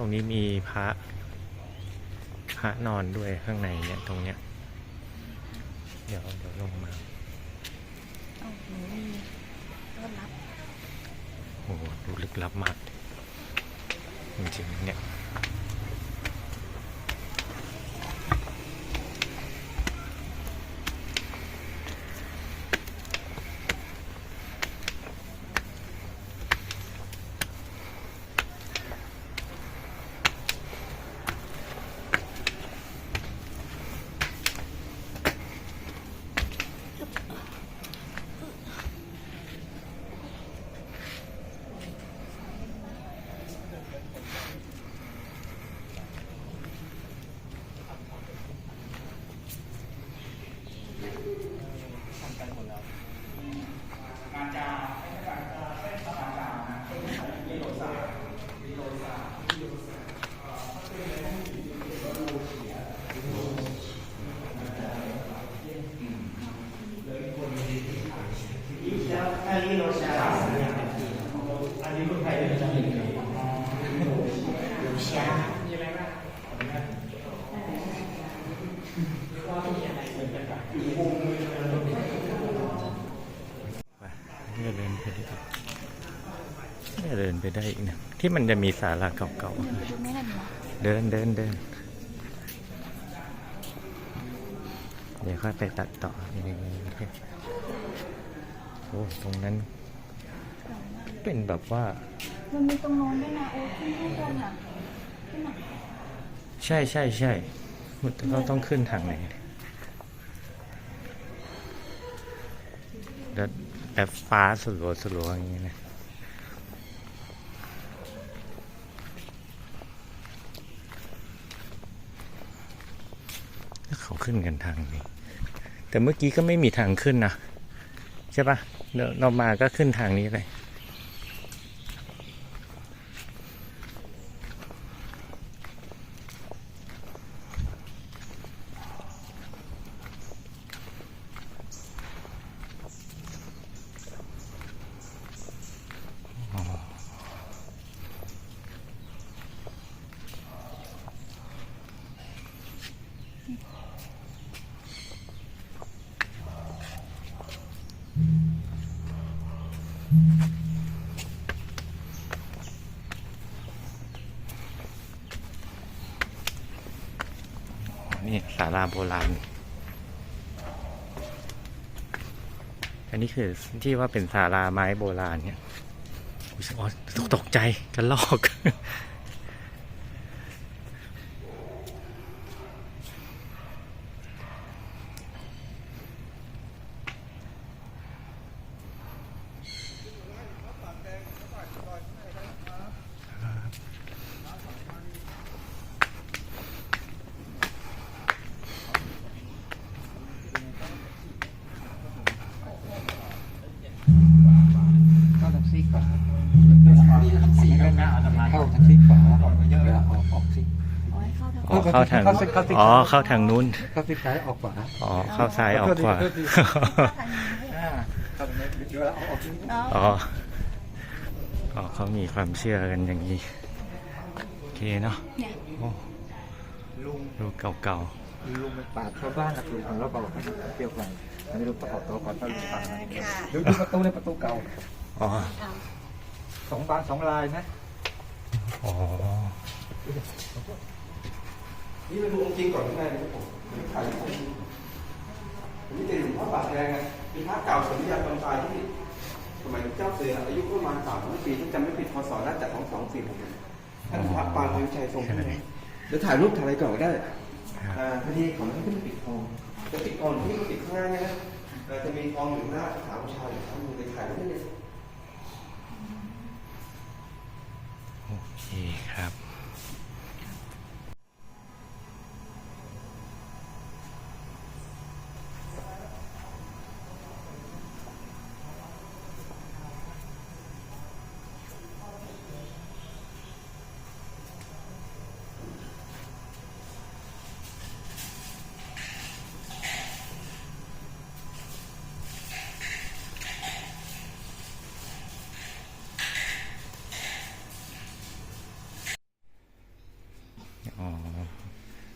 รงนี้มีพระ พระนอนด้วยข้างในเนี่ยตรงเนี้ย เดี๋ยวเดี๋ยวลงมาเอาหนูมีต้อนรับ โอ้โหดูลึกลับมาก จริงๆเนี่ยเนี่ย เนี่ยเดินไปได้อีกนะที่มันจะมีศาลาเก่าดูไม่ทันเหรอๆเดินเดินเดิน เดี๋ยวค่อยไปตัดต่อนี่โอ้ตรงนั้น เป็นแบบว่า มันมีตรงโน้นด้วยนะโอ้ขึ้นข้างบนอะขึ้นอะใช่ใช่ใช่มันเราต้องขึ้นทางไหนแล้วแบบฟ้าสลัวสลัวอย่างนี้นะแล้ว เขาขึ้นกันทางนี้ แต่เมื่อกี้ก็ไม่มีทางขึ้นนะ ใช่ปะเรามาก็ขึ้นทางนี้เลย นี่ศาลาโบราณ อันนี้คือที่ว่าเป็นศาลาไม้โบราณเนี่ยอ๋อตกตกใจกันลอก เข้าทางซีกขวาเข้าทางซีกขวาเวลาออกออกซีก โอ้ย เข้าทางอ๋อเข้าทางเข้าสิเข้าสิอ๋อเข้าทางนู้นเข้าซีกซ้ายออกขวาอ๋อเข้าซ้ายออกขวาทางนี้อ่าเข้าตรงนี้เวลาออกออกซีกเนาะอ๋ออ๋อเขามีความเชื่อกันอย่างนี้โอเคเนาะเนี่ยโอ้ลุงดูเก่าลุงเป็นปาดชาวบ้านนะคือของเราเบาเกี่ยวกันอันนี้ลุงประกอบตัวก่อนตอนลุงปาดดูดูประตูในประตูเก่าๆอ๋อสองบานสองลายนะอ๋อ นี่มาดูองค์จริงก่อนข้างในนะครับผมผมถ่ายรูปผมผมนี่จะอยู่พระบาทแดงนะเป็นพระเก่าสมัยยาตอนตายที่สมัยเจ้าเสืออายุประมาณสามร้อยปีถ้าจำไม่ผิดพศน่าจะของสองสี่หกท่านพระปานวิชัยทรงที่ไหนเดี๋ยวถ่ายรูปถ่ายอะไรก่อนก็ได้ครับอ่าพอดีของมันขึ้นปิดทองจะปิดทองที่ก็ปิดข้างหน้าเนี่ยนะแต่จะมีทองอยู่หน้าขาวชายอยู่ข้างมือไปถ่ายรูปได้เลยโอเคครับ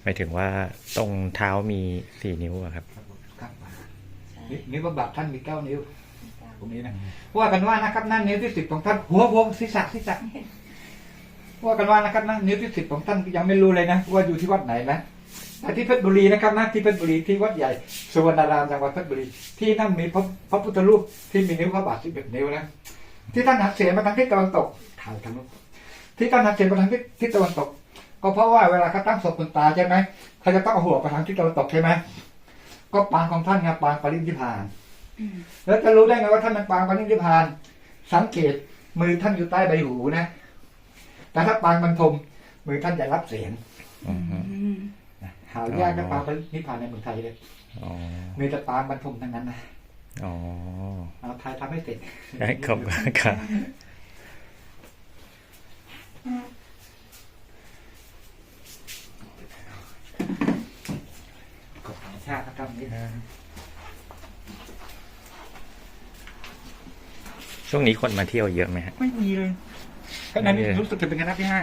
หมายถึงว่าตรงเท้ามีสี่นิ้วอะครับ ครับนิ้วนิ้วพระบาทท่านมีเก้านิ้ว ตรงนี้นะว่ากันว่านะครับนั่นนิ้วที่สิบของท่านหัวหัวศีรษะศีรษะว่ากันว่านะครับนะนิ้วที่สิบของท่านยังไม่รู้เลยนะว่าอยู่ที่วัดไหนนะแต่ที่เพชรบุรีนะครับนะที่เพชรบุรีที่วัดใหญ่สุวรรณารามจังหวัดเพชรบุรีที่นั่นมีพระพระพุทธรูปที่มีนิ้วพระบาทสิบเอ็ดนิ้วนะที่ท่านหักเสียมาทางทิศตะวันตกถ่ายทางนู้นที่ท่านหักเสียมาทางทิศทิศตะวันตก ก็เพราะว่าเวลาเขาตั้งศพคุณตาใช่ไหมเขาจะต้องเอาหัวไปทางทิศตะวันตกใช่ไหมก็ปางของท่านไงปางปรินิพพาน แล้วจะรู้ได้ไงว่าท่านมันปางปรินิพพาน สังเกตมือท่านอยู่ใต้ใบหูนะ แต่ถ้าปางบรรทมมือท่านจะรับเสียงอืมหายากนะปางปรินิพพานในเมืองไทยเลยอ๋อมีแต่ปางบรรทมทั้งนั้นนะอ๋อเอาไทยทำให้เสร็จได้ขอบคุณครับ กฎธรรม ชาตินะครับนี่ช่วงนี้คนมาเที่ยวเยอะไหมฮะไม่มีเลยขณะนี้รู้สึกจะเป็นคณะที่ห้า